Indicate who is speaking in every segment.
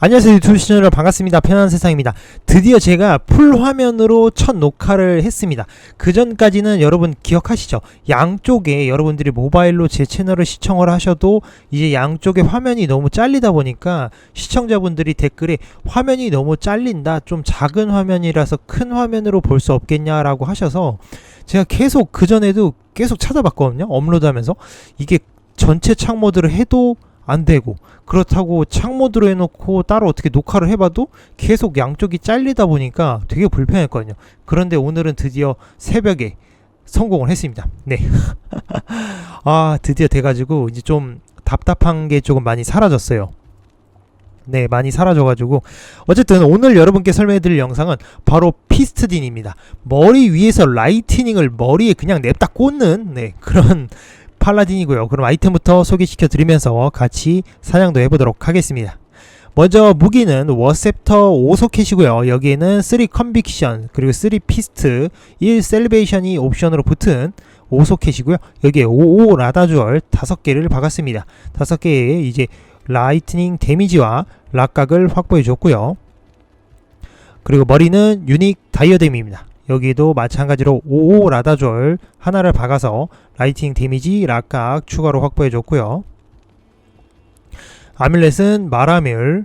Speaker 1: 안녕하세요 유튜브 시청자 반갑습니다. 편한 세상입니다. 드디어 제가 풀 화면으로 첫 녹화를 했습니다. 그 전까지는 여러분 기억하시죠? 양쪽에 여러분들이 모바일로 제 채널을 시청을 하셔도 이제 양쪽에 화면이 너무 잘리다 보니까 시청자분들이 댓글에 화면이 너무 잘린다. 좀 작은 화면이라서 큰 화면으로 볼 수 없겠냐 라고 하셔서 제가 계속 그 전에도 계속 찾아봤거든요. 업로드하면서. 이게 전체 창모드를 해도 안 되고 그렇다고 창모드로 해놓고 따로 어떻게 녹화를 해봐도 계속 양쪽이 잘리다 보니까 되게 불편했거든요. 그런데 오늘은 드디어 새벽에 성공을 했습니다. 네. 아, 드디어 돼가지고 이제 좀 답답한 게 조금 많이 사라졌어요. 네, 많이 사라져가지고 어쨌든 오늘 여러분께 설명해드릴 영상은 바로 피스트딘입니다. 머리 위에서 라이트닝을 머리에 그냥 냅다 꽂는 네 그런 팔라딘이고요. 그럼 아이템부터 소개시켜 드리면서 같이 사냥도 해보도록 하겠습니다. 먼저 무기는 워셉터 5소켓이고요. 여기에는 3 컨빅션 그리고 3 피스트 1 셀베이션이 옵션으로 붙은 5소켓이고요. 여기에 55 라다주얼 5개를 박았습니다. 5개의 이제 라이트닝 데미지와 락각을 확보해 줬고요. 그리고 머리는 유닉 다이어뎀입니다. 여기도 마찬가지로 55 라다졸 하나를 박아서 라이팅 데미지 락각 추가로 확보해 줬고요. 아밀렛은 마라뮬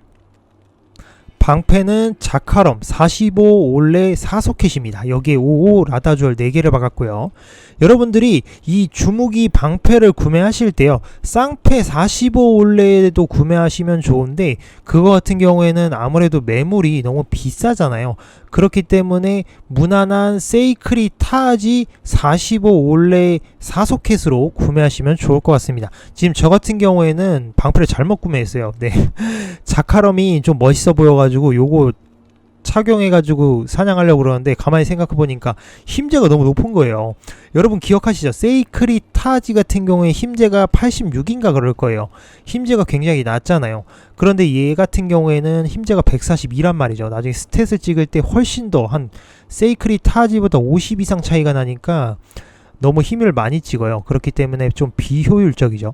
Speaker 1: 방패는 자카럼 45 올레 4소켓입니다. 여기에 55 라다주얼 4개를 박았고요. 여러분들이 이 주무기 방패를 구매하실 때요. 쌍패 45 올레도 구매하시면 좋은데 그거 같은 경우에는 아무래도 매물이 너무 비싸잖아요. 그렇기 때문에 무난한 세이크리 타지 45 올레 4소켓으로 구매하시면 좋을 것 같습니다. 지금 저 같은 경우에는 방패를 잘못 구매했어요. 네. 자카럼이 좀 멋있어 보여가지고 요거 착용해가지고 사냥하려고 그러는데 가만히 생각해보니까 힘재가 너무 높은 거예요. 여러분 기억하시죠? 세이크리 타지 같은 경우에 힘재가 86인가 그럴 거예요. 힘재가 굉장히 낮잖아요. 그런데 얘 같은 경우에는 힘재가 142란 말이죠. 나중에 스탯을 찍을 때 훨씬 더 한 세이크리 타지보다 50 이상 차이가 나니까 너무 힘을 많이 찍어요. 그렇기 때문에 좀 비효율적이죠.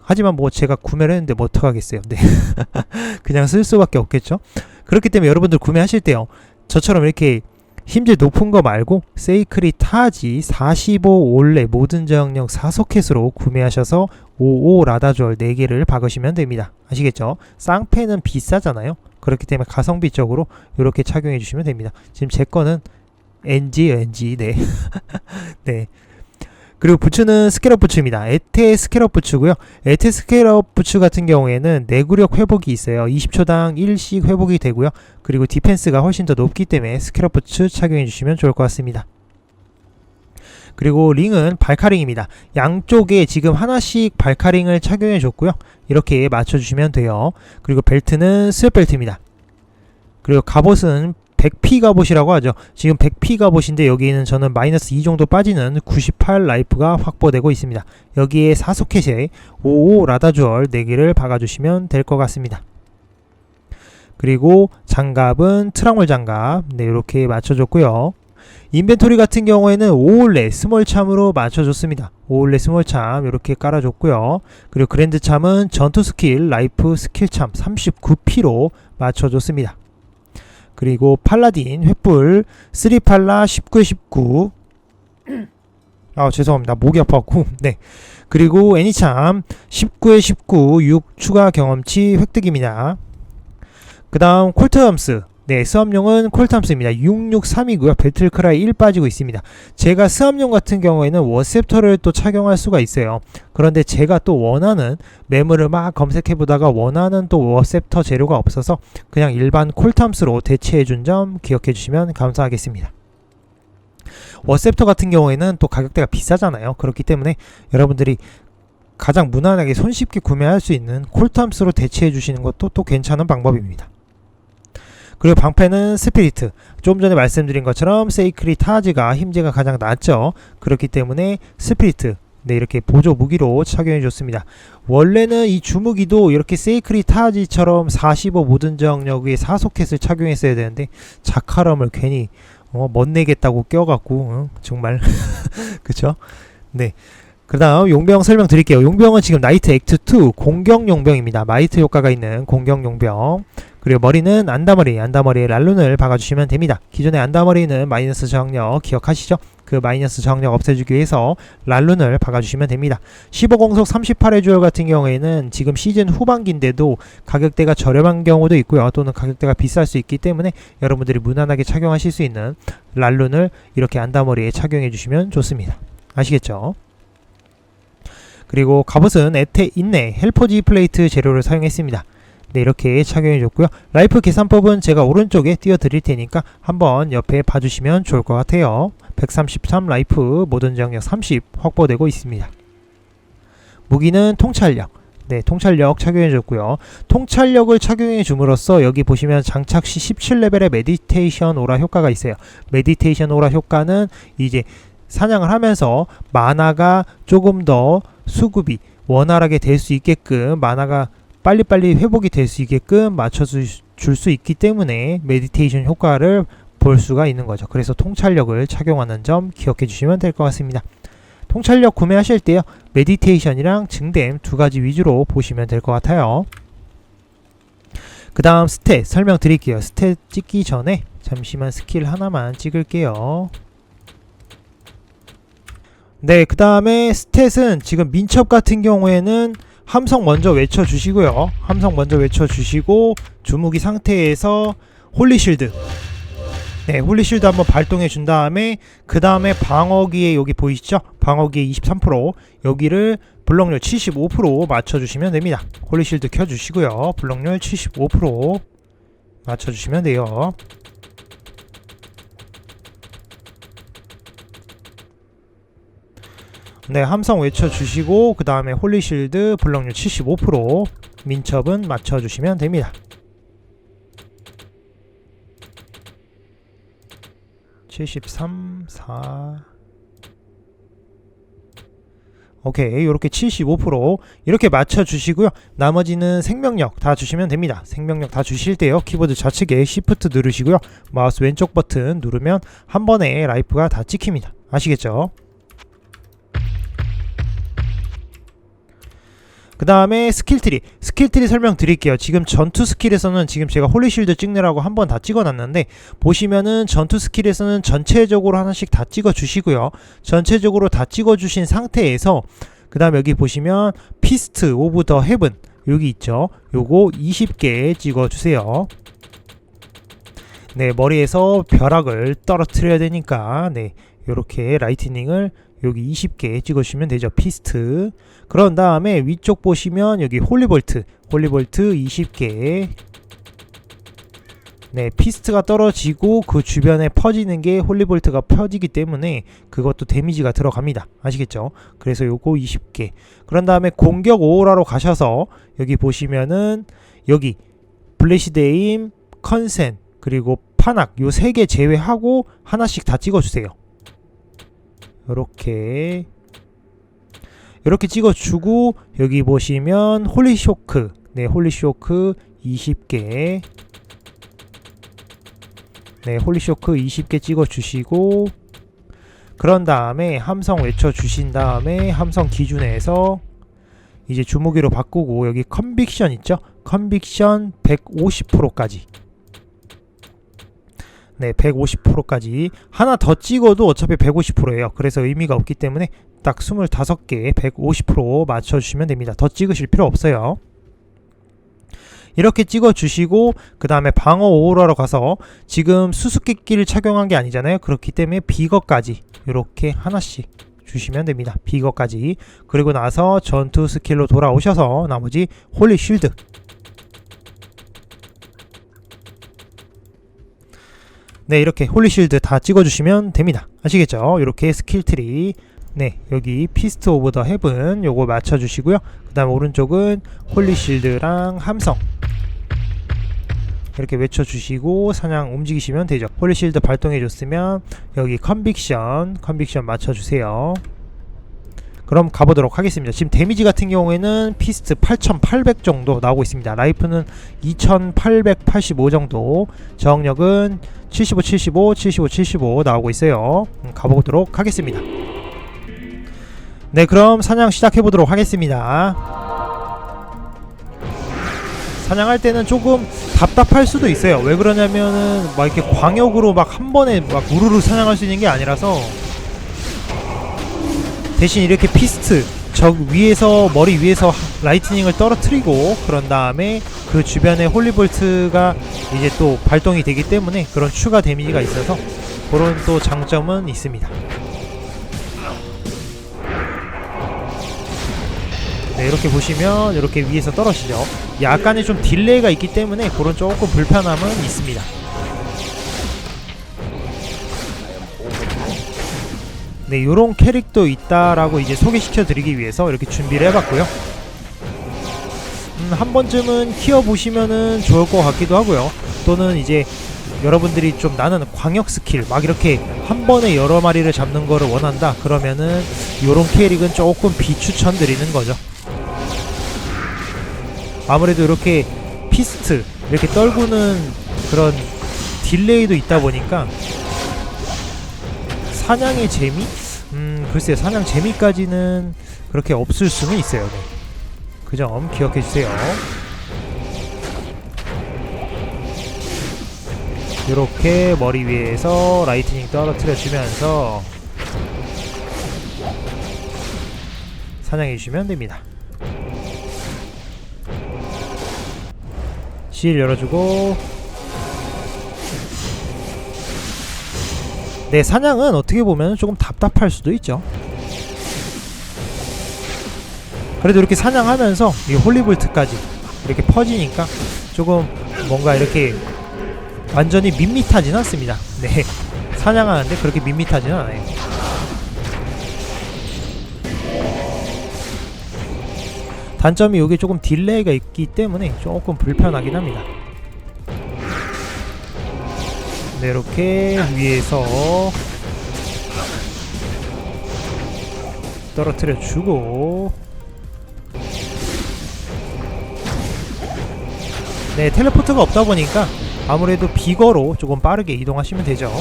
Speaker 1: 하지만 뭐 제가 구매를 했는데 뭐 어떡하겠어요. 네. 그냥 쓸 수밖에 없겠죠. 그렇기 때문에 여러분들 구매하실 때요. 저처럼 이렇게 힘질 높은 거 말고 세이크리 타지 45 올레 모든 저항력 4소켓으로 구매하셔서 55 라다졸 4개를 박으시면 됩니다. 아시겠죠? 쌍패는 비싸잖아요. 그렇기 때문에 가성비적으로 이렇게 착용해 주시면 됩니다. 지금 제 거는 NG NG 네. 네. 그리고 부츠는 스케럽 부츠입니다. 에테 스케럽 부츠고요. 에테 스케럽 부츠 같은 경우에는 내구력 회복이 있어요. 20초당 1씩 회복이 되고요. 그리고 디펜스가 훨씬 더 높기 때문에 스케럽 부츠 착용해 주시면 좋을 것 같습니다. 그리고 링은 발카링입니다. 양쪽에 지금 하나씩 발카링을 착용해 줬고요. 이렇게 맞춰주시면 돼요. 그리고 벨트는 스웨벨트입니다. 그리고 갑옷은 100P 갑옷이라고 하죠. 지금 100P 갑옷인데 여기에는 저는 마이너스 2 정도 빠지는 98 라이프가 확보되고 있습니다. 여기에 4소켓에 55 라다주얼 4개를 박아주시면 될 것 같습니다. 그리고 장갑은 트랑월 장갑 네 이렇게 맞춰줬고요. 인벤토리 같은 경우에는 5올레 스몰 참으로 맞춰줬습니다. 5올레 스몰 참 이렇게 깔아줬고요. 그리고 그랜드 참은 전투 스킬 라이프 스킬 참 39P로 맞춰줬습니다. 그리고 팔라딘 횃불 3팔라 19에 19. 아 죄송합니다. 목이 아파갖고. 네. 그리고 애니참 19에 19 6 추가 경험치 획득입니다. 그 다음 콜트함스 네, 스압용은 콜탐스입니다. 663이고요. 배틀크라이 1 빠지고 있습니다. 제가 스압용 같은 경우에는 워셉터를 또 착용할 수가 있어요. 그런데 제가 또 원하는 매물을 막 검색해 보다가 원하는 또 워셉터 재료가 없어서 그냥 일반 콜탐스로 대체해 준 점 기억해 주시면 감사하겠습니다. 워셉터 같은 경우에는 또 가격대가 비싸잖아요. 그렇기 때문에 여러분들이 가장 무난하게 손쉽게 구매할 수 있는 콜탐스로 대체해 주시는 것도 또 괜찮은 방법입니다. 그리고 방패는 스피리트. 좀 전에 말씀드린 것처럼 세이크리 타지가 힘재가 가장 낮죠. 그렇기 때문에 스피리트. 네, 이렇게 보조 무기로 착용해 줬습니다. 원래는 이 주무기도 이렇게 세이크리 타지처럼 45 모든 저항력의 4소켓을 착용했어야 되는데 자카럼을 괜히 어, 멋내겠다고 껴갖고 어, 정말 그쵸? 네. 그 다음 용병 설명 드릴게요. 용병은 지금 나이트 액트 2 공격 용병입니다. 마이트 효과가 있는 공격 용병. 그리고 머리는 안다머리, 안다머리에 랄룬을 박아주시면 됩니다. 기존의 안다머리는 마이너스 저항력 기억하시죠? 그 마이너스 저항력 없애주기 위해서 랄룬을 박아주시면 됩니다. 15공속 38회 주얼 같은 경우에는 지금 시즌 후반기인데도 가격대가 저렴한 경우도 있고요. 또는 가격대가 비쌀 수 있기 때문에 여러분들이 무난하게 착용하실 수 있는 랄룬을 이렇게 안다머리에 착용해 주시면 좋습니다. 아시겠죠? 그리고 갑옷은 에테 인내 헬퍼지 플레이트 재료를 사용했습니다. 네, 이렇게 착용해 줬고요. 라이프 계산법은 제가 오른쪽에 띄워 드릴 테니까 한번 옆에 봐주시면 좋을 것 같아요. 133 라이프 모든 저항력 30 확보되고 있습니다. 무기는 통찰력. 네, 통찰력 착용해 줬고요. 통찰력을 착용해 줌으로써 여기 보시면 장착 시 17레벨의 메디테이션 오라 효과가 있어요. 메디테이션 오라 효과는 이제 사냥을 하면서 마나가 조금 더 수급이 원활하게 될 수 있게끔 마나가 빨리빨리 회복이 될 수 있게끔 맞춰줄 수 있기 때문에 메디테이션 효과를 볼 수가 있는 거죠. 그래서 통찰력을 착용하는 점 기억해 주시면 될 것 같습니다. 통찰력 구매하실 때요. 메디테이션이랑 증댐 두 가지 위주로 보시면 될 것 같아요. 그 다음 스탯 설명드릴게요. 스탯 찍기 전에 잠시만 스킬 하나만 찍을게요. 네, 그 다음에 스탯은 지금 민첩 같은 경우에는 함성 먼저 외쳐주시고요. 함성 먼저 외쳐주시고 주무기 상태에서 홀리실드 네, 홀리실드 한번 발동해 준 다음에 그 다음에 방어기에 여기 보이시죠? 방어기에 23% 여기를 블럭률 75% 맞춰주시면 됩니다. 홀리실드 켜주시고요. 블럭률 75% 맞춰주시면 돼요. 네, 함성 외쳐주시고 그 다음에 홀리실드 블럭률 75% 민첩은 맞춰주시면 됩니다. 73, 4 오케이 이렇게 75% 이렇게 맞춰주시고요. 나머지는 생명력 다 주시면 됩니다. 생명력 다 주실 때요. 키보드 좌측에 Shift 누르시고요. 마우스 왼쪽 버튼 누르면 한 번에 라이프가 다 찍힙니다. 아시겠죠 그 다음에 스킬트리. 스킬트리 설명드릴게요. 지금 전투 스킬에서는 지금 제가 홀리실드 찍느라고 한 번 다 찍어놨는데 보시면은 전투 스킬에서는 전체적으로 하나씩 다 찍어 주시고요. 전체적으로 다 찍어 주신 상태에서 그 다음 여기 보시면 피스트 오브 더 헤븐 여기 있죠. 요거 20개 찍어 주세요. 네 머리에서 벼락을 떨어뜨려야 되니까 네 요렇게 라이트닝을 여기 20개 찍어주시면 되죠. 피스트. 그런 다음에 위쪽 보시면 여기 홀리볼트. 홀리볼트 20개. 네, 피스트가 떨어지고 그 주변에 퍼지는 게 홀리볼트가 퍼지기 때문에 그것도 데미지가 들어갑니다. 아시겠죠? 그래서 요거 20개. 그런 다음에 공격 오라로 가셔서 여기 보시면은 여기 블레시데임, 컨센, 그리고 파낙 요 세 개 제외하고 하나씩 다 찍어주세요. 이렇게 이렇게 찍어주고 여기 보시면 홀리쇼크. 네 홀리쇼크 20개. 네 홀리쇼크 20개 찍어주시고 그런 다음에 함성 외쳐주신 다음에 함성 기준에서 이제 주무기로 바꾸고 여기 컨빅션 있죠? 컨빅션 150%까지 네, 150%까지 하나 더 찍어도 어차피 150%예요. 그래서 의미가 없기 때문에 딱 25개 150% 맞춰 주시면 됩니다. 더 찍으실 필요 없어요. 이렇게 찍어 주시고 그 다음에 방어 오로라로 가서 지금 수수께끼를 착용한 게 아니잖아요 그렇기 때문에 비거까지 이렇게 하나씩 주시면 됩니다 비거까지 그리고 나서 전투 스킬로 돌아오셔서 나머지 홀리 쉴드 네 이렇게 홀리실드 다 찍어주시면 됩니다. 아시겠죠? 이렇게 스킬트리. 네 여기 피스트 오브 더 헤븐 요거 맞춰주시고요. 그 다음 오른쪽은 홀리실드랑 함성. 이렇게 외쳐주시고 사냥 움직이시면 되죠. 홀리실드 발동해줬으면 여기 컨빅션 컨빅션 맞춰주세요 그럼 가보도록 하겠습니다. 지금 데미지 같은 경우에는 피스트 8800 정도 나오고 있습니다. 라이프는 2885 정도, 저항력은 75, 75, 75, 75 나오고 있어요. 음, 가보도록 하겠습니다. 네, 그럼 사냥 시작해 보도록 하겠습니다. 사냥할 때는 조금 답답할 수도 있어요. 왜 그러냐면은 막 이렇게 광역으로 막 한 번에 막 우르르 사냥할 수 있는 게 아니라서 대신 이렇게 피스트 적 위에서 머리 위에서 라이트닝을 떨어뜨리고 그런 다음에 그 주변에 홀리볼트가 이제 또 발동이 되기 때문에 그런 추가 데미지가 있어서 그런 또 장점은 있습니다. 네, 이렇게 보시면 이렇게 위에서 떨어지죠. 약간의 좀 딜레이가 있기 때문에 그런 조금 불편함은 있습니다. 네, 요런 캐릭도 있다라고 이제 소개시켜 드리기 위해서 이렇게 준비를 해봤고요. 음, 한 번쯤은 키워보시면은 좋을 것 같기도 하고요. 또는 이제 여러분들이 좀 나는 광역 스킬 막 이렇게 한 번에 여러 마리를 잡는 거를 원한다 그러면은 요런 캐릭은 조금 비추천 드리는 거죠. 아무래도 이렇게 피스트 이렇게 떨구는 그런 딜레이도 있다 보니까 사냥의 재미? 음 글쎄요 사냥 재미까지는 그렇게 없을 수는 있어요. 네. 그점 기억해 주세요. 이렇게 머리 위에서 라이트닝 떨어뜨려 주면서 사냥해 주시면 됩니다. 실 열어주고 네 사냥은 어떻게 보면 조금 답답할 수도 있죠. 그래도 이렇게 사냥하면서 이 홀리볼트까지 이렇게 퍼지니까 조금 뭔가 이렇게 완전히 밋밋하진 않습니다. 네 사냥하는데 그렇게 밋밋하지는 않아요. 단점이 여기 조금 딜레이가 있기 때문에 조금 불편하긴 합니다. 네, 이렇게 위에서 떨어뜨려 주고. 네, 텔레포트가 없다 보니까 아무래도 비거로 조금 빠르게 이동하시면 되죠.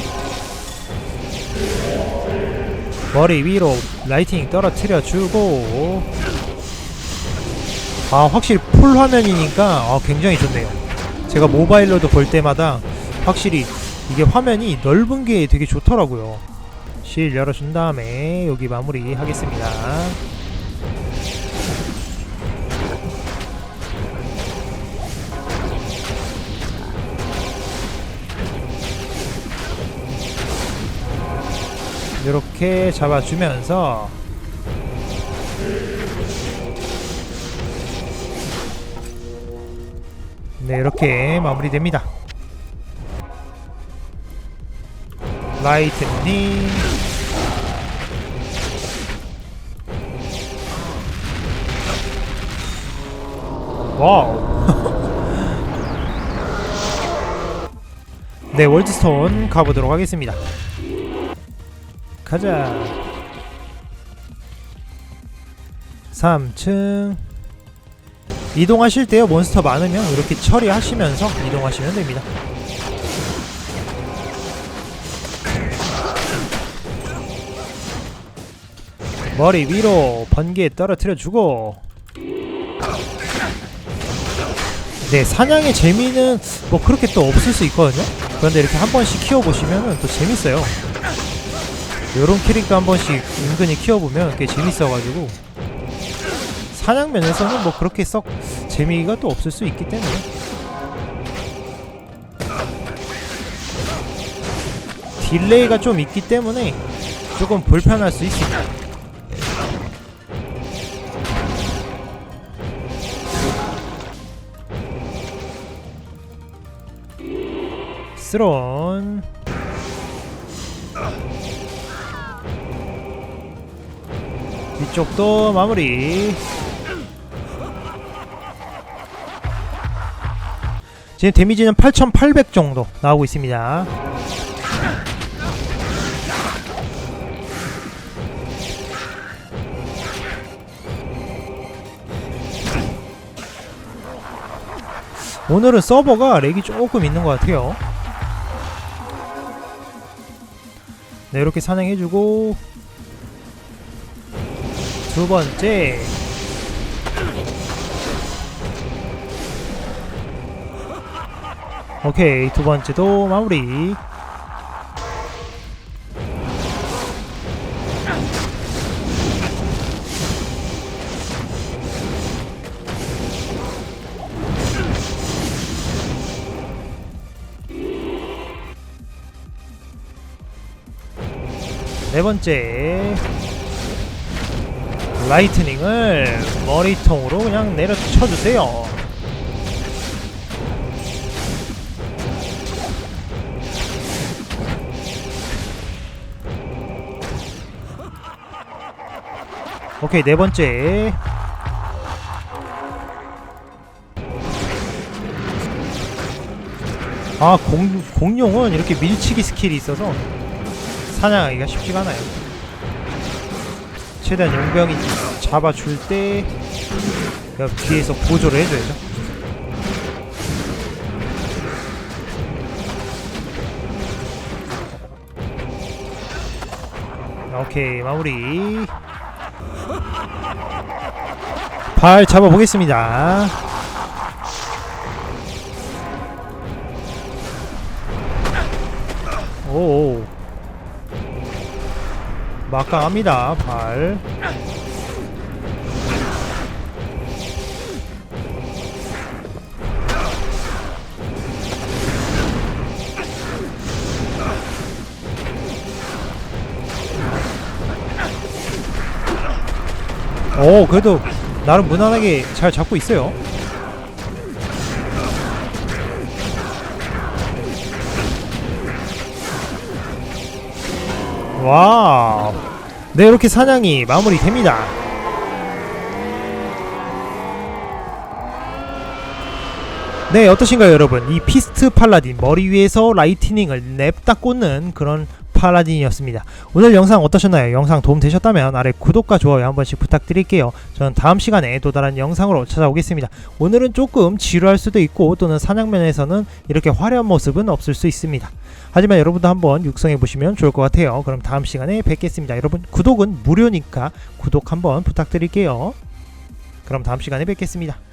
Speaker 1: 머리 위로 라이팅 떨어뜨려 주고. 아 확실히 풀 화면이니까 아, 굉장히 좋네요. 제가 모바일로도 볼 때마다 확실히 이게 화면이 넓은 게 되게 좋더라고요. 실 열어준 다음에 여기 마무리 하겠습니다. 이렇게 잡아주면서 네 이렇게 마무리됩니다 라이트닝. 와우. 네 월드스톤 가보도록 하겠습니다. 가자. 3층. 이동하실 때요 몬스터 많으면 이렇게 처리하시면서 이동하시면 됩니다 머리 위로 번개 떨어뜨려 주고. 네 사냥의 재미는 뭐 그렇게 또 없을 수 있거든요. 그런데 이렇게 한 번씩 키워보시면 또 재밌어요. 요런 캐릭터 한 번씩 은근히 키워보면 꽤 재밌어가지고. 사냥 면에서는 뭐 그렇게 썩 재미가 또 없을 수 있기 때문에. 딜레이가 좀 있기 때문에 조금 불편할 수 있습니다. 스론 이쪽도 마무리. 지금 데미지는 8800 정도 나오고 있습니다. 오늘은 서버가 렉이 조금 있는 것 같아요 네, 이렇게 사냥해주고. 두 번째. 오케이 두 번째도 마무리. 네 번째. 라이트닝을 머리통으로 그냥 내려쳐주세요. 오케이 네 번째. 아 공, 공룡은 이렇게 밀치기 스킬이 있어서 사냥하기가 쉽지가 않아요. 최대한 용병이 잡아줄 때 뒤에서 보조를 해줘야죠. 오케이 마무리. 발 잡아보겠습니다. 오 막강합니다. 발. 오 그래도 나름 무난하게 잘 잡고 있어요 와우. 네 이렇게 사냥이 마무리됩니다. 네 어떠신가요 여러분? 이 피스트 팔라딘 머리 위에서 라이트닝을 냅다 꽂는 그런 팔라딘이었습니다. 오늘 영상 어떠셨나요? 영상 도움 되셨다면 아래 구독과 좋아요 한 번씩 부탁드릴게요. 저는 다음 시간에 또 다른 영상으로 찾아오겠습니다. 오늘은 조금 지루할 수도 있고 또는 사냥면에서는 이렇게 화려한 모습은 없을 수 있습니다. 하지만 여러분도 한번 육성해 보시면 좋을 것 같아요. 그럼 다음 시간에 뵙겠습니다. 여러분 구독은 무료니까 구독 한번 부탁드릴게요. 그럼 다음 시간에 뵙겠습니다